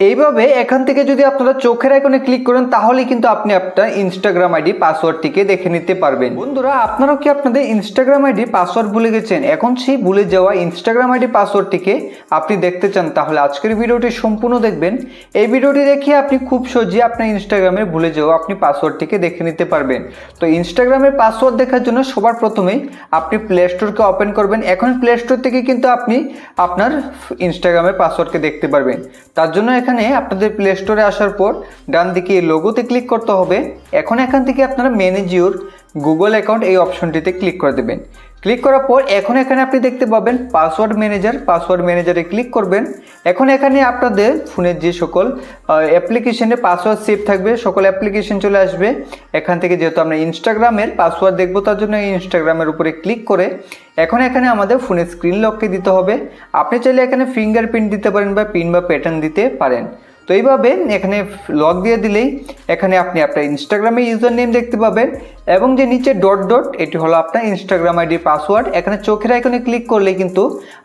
এইভাবে এখান থেকে যদি আপনারা চোখের আইকনে ক্লিক করেন, তাহলে কিন্তু আপনি আপনার ইনস্টাগ্রাম আইডি পাসওয়ার্ডটিকে দেখে নিতে পারবেন। বন্ধুরা, আপনারাও কি আপনাদের ইনস্টাগ্রাম আইডি পাসওয়ার্ড ভুলে গেছেন? এখন সেই ভুলে যাওয়া ইনস্টাগ্রাম আইডি পাসওয়ার্ডটিকে আপনি দেখতে চান, তাহলে আজকের ভিডিওটি সম্পূর্ণ দেখবেন। এই ভিডিওটি দেখে আপনি খুব সহজে আপনার ইনস্টাগ্রামে ভুলে যাওয়া আপনি পাসওয়ার্ডটিকে দেখে নিতে পারবেন। তো ইনস্টাগ্রামের পাসওয়ার্ড দেখার জন্য সবার প্রথমেই আপনি প্লে স্টোরকে ওপেন করবেন। এখন প্লে স্টোর থেকে কিন্তু আপনি আপনার ইনস্টাগ্রামের পাসওয়ার্ডকে দেখতে পারবেন। তার জন্য এখানে আপনাদের প্লে স্টোরে আসার পর ডান দিকে লোগোতে ক্লিক করতে হবে। এখন এখান থেকে আপনারা ম্যানেজ ইউর গুগল অ্যাকাউন্ট এই অপশনটিতে ক্লিক করে দেবেন। ক্লিক করার পর এখন এখানে আপনি দেখতে পাবেন পাসওয়ার্ড ম্যানেজার পাসওয়ার্ড ম্যানেজারে ক্লিক করবেন। এখন এখানে আপনাদের ফোনের যে সকল অ্যাপ্লিকেশনে পাসওয়ার্ড সেভ থাকবে, সকল অ্যাপ্লিকেশন চলে আসবে। এখান থেকে যেহেতু আমরা ইনস্টাগ্রামের পাসওয়ার্ড দেখব, তার জন্য ইনস্টাগ্রামের উপরে ক্লিক করে এখন এখানে আমাদের ফোনের স্ক্রিন লককে দিতে হবে। আপনি চাইলে এখানে ফিঙ্গারপ্রিন্ট দিতে পারেন বা পিন বা প্যাটার্ন দিতে পারেন। তো এইভাবে এখানে লগ দিয়ে দিলেই এখানে আপনি আপনার ইনস্টাগ্রামে ইউজার নেম দেখতে পাবেন এবং যে নিচে ডট ডট এটি হলো আপনার ইনস্টাগ্রাম আইডির পাসওয়ার্ড এখানে চোখের আইকনে ক্লিক করলে কিন্তু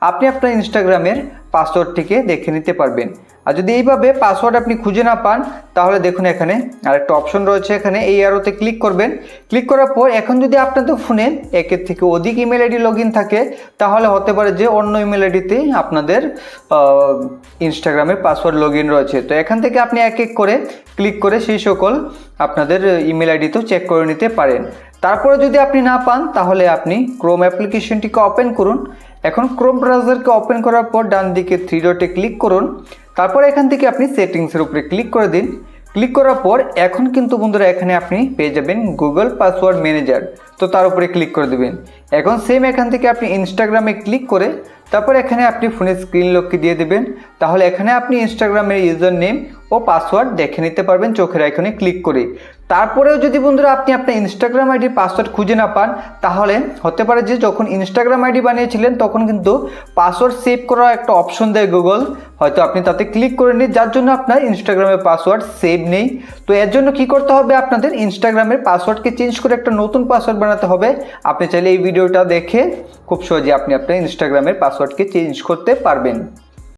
আপনি আপনার ইনস্টাগ্রামের পাসওয়ার্ডটিকে দেখে নিতে পারবেন। আর যদি এইভাবে পাসওয়ার্ড আপনি খুঁজে না পান, তাহলে দেখুন এখানে আরেকটা অপশন রয়েছে। এখানে এই অ্যারোতে ক্লিক করবেন। ক্লিক করার পর এখন যদি আপনাদের ফোনে একের থেকে অধিক ইমেল আইডি লগ থাকে, তাহলে হতে পারে যে অন্য ইমেল আইডিতে আপনাদের ইনস্টাগ্রামের পাসওয়ার্ড লগ রয়েছে। তো এখান থেকে আপনি এক এক করে ক্লিক করে সেই সকল আপনাদের ইমেল আইডিতেও চেক করে নিতে পারেন। তারপরে যদি আপনি না পান, তাহলে আপনি ক্রোম অ্যাপ্লিকেশনটিকে ওপেন করুন। এখন ক্রোম ব্রাউজারকে ওপেন করার পর ডান দিকে থ্রি ডটে ক্লিক করুন। তারপর এখান থেকে আপনি সেটিংসের উপরে ক্লিক করে দিন। ক্লিক করার পর এখন কিন্তু বন্ধুরা এখানে আপনি পেয়ে যাবেন গুগল পাসওয়ার্ড ম্যানেজার তো তার উপরে ক্লিক করে দেবেন। এখন সেম এখান থেকে আপনি ইনস্টাগ্রামে ক্লিক করে তারপর এখানে আপনি ফোনের স্ক্রিন লককে দিয়ে দেবেন। তাহলে এখানে আপনি ইনস্টাগ্রামের ইউজার নেম ও পাসওয়ার্ড দেখে নিতে পারবেন চোখের আইকনে ক্লিক করে। তারপরেও যদি বন্ধুরা আপনি আপনার ইনস্টাগ্রাম আইডির পাসওয়ার্ড খুঁজে না পান, তাহলে হতে পারে যে যখন ইনস্টাগ্রাম আইডি বানিয়েছিলেন, তখন কিন্তু পাসওয়ার্ড সেভ করার একটা অপশন দেয় গুগল হয়তো আপনি তাতে ক্লিক করে নিন, যার জন্য আপনার ইনস্টাগ্রামের পাসওয়ার্ড সেভ নেই। তো এর জন্য কি করতে হবে আপনাদের? ইনস্টাগ্রামের পাসওয়ার্ডকে চেঞ্জ করে একটা নতুন পাসওয়ার্ড বানাতে হবে। আপনি চাইলে এই ভিডিওটা দেখে খুব সহজে আপনি আপনার ইনস্টাগ্রামের পাসওয়ার্ডকে চেঞ্জ করতে পারবেন।